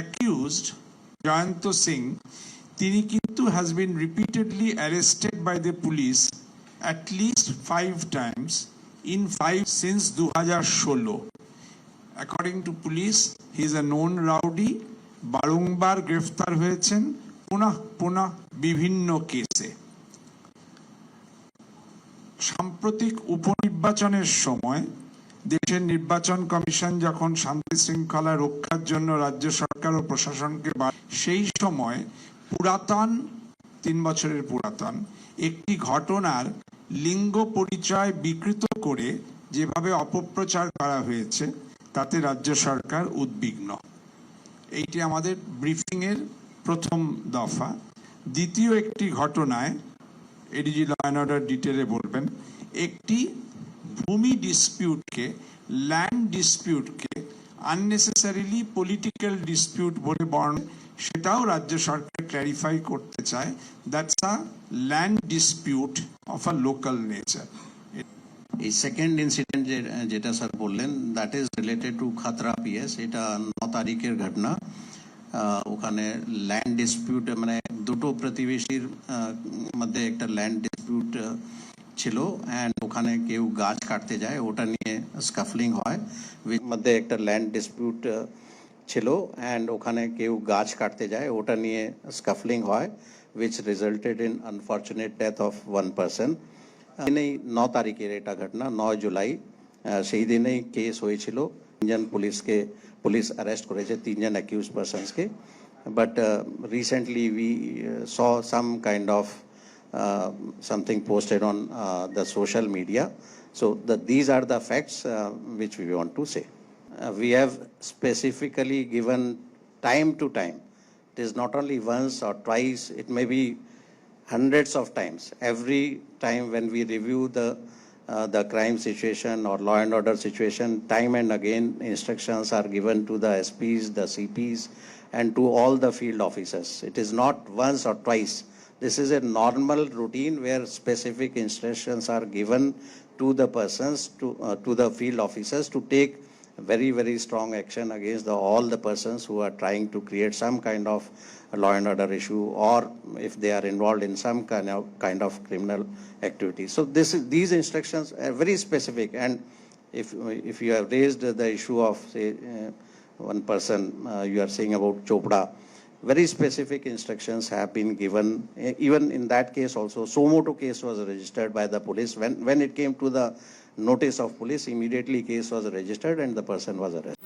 accused Jayanta Singh তিনি কিন্তু has been repeatedly arrested by the police at least five times in five since দু হাজার ষোলো according to police he is a known rowdy বারংবার গ্রেফতার হয়েছেন পুনঃ পুনঃ বিভিন্ন কেসে। সাম্প্রতিক উপনির্বাচনের সময় দেশের নির্বাচন কমিশন যখন শান্তি শৃঙ্খলা রক্ষার জন্য রাজ্য সরকার ও প্রশাসনকে সেই সময় পুরাতন, তিন বছরের পুরাতন, একটি ঘটনার লিঙ্গ পরিচয় বিকৃত করে যেভাবে অপপ্রচার করা হয়েছে, তাতে রাজ্য সরকার উদ্বিগ্ন। এইটি আমাদের ব্রিফিংয়ের প্রথম দফা। দ্বিতীয় একটি ঘটনায়, এডিজি ল অ্যান্ড অর্ডার ডিটেলে বলবেন, একটি ভূমি ডিসপিউটকে ল্যান্ড ডিসপিউটকে আননেসেসারিলি পলিটিক্যাল ডিসপিউট বলে বর্ণ সেটাও রাজ্য সরকার ক্ল্যারিফাই করতে চায় that's a land dispute of a local nature এই সেকেন্ড ইনসিডেন্ট যেটা স্যার বললেন that is related to Khatra PS এটা ন তারিখের ঘটনা ওখানে ল্যান্ড ডিসপিউট মানে দুটো প্রতিবেশীর মধ্যে একটা ল্যান্ড ডিসপিউট ছিল অ্যান্ড ওখানে কেউ গাছ কাটতে যায় ওটা নিয়ে স্কাফলিং হয় with- মধ্যে একটা ল্যান্ড ডিসপিউট ছিল অ্যান্ড ওখানে কেউ গাছ কাটতে যায় ওটা নিয়ে স্কাফলিং হয় which resulted in unfortunate death of one person দিনেই ন তারিখের এটা ঘটনা নয় জুলাই আহ, সেই দিনেই কেস হয়েছিল তিনজন পুলিশকে পুলিশ অ্যারেস্ট করেছে তিনজন accuse পার্সনসকে but recently we saw some kind of something posted on uh, the social media. So the, these are the facts uh, which we want to say. Uh, we have specifically given time to time. It is not only once or twice, it may be hundreds of times. Every time when we review the, uh, the crime situation or law and order situation, time and again instructions are given to the SPs, the CPs, and to all the field officers. It is not once or twice. This is a normal routine where specific instructions are given to the persons, to, uh, to the field officers to take very, very strong action against the, all the persons who are trying to create some kind of law and order issue or if they are involved in some kind of, kind of criminal activity. So this is, these instructions are very specific and if, if you have raised the issue of say uh, one person uh, you are saying about Chopra, very specific instructions have been given. Even in that case also, Somoto case was registered by the police. When, when it came to the notice of police, immediately case was registered and the person was arrested.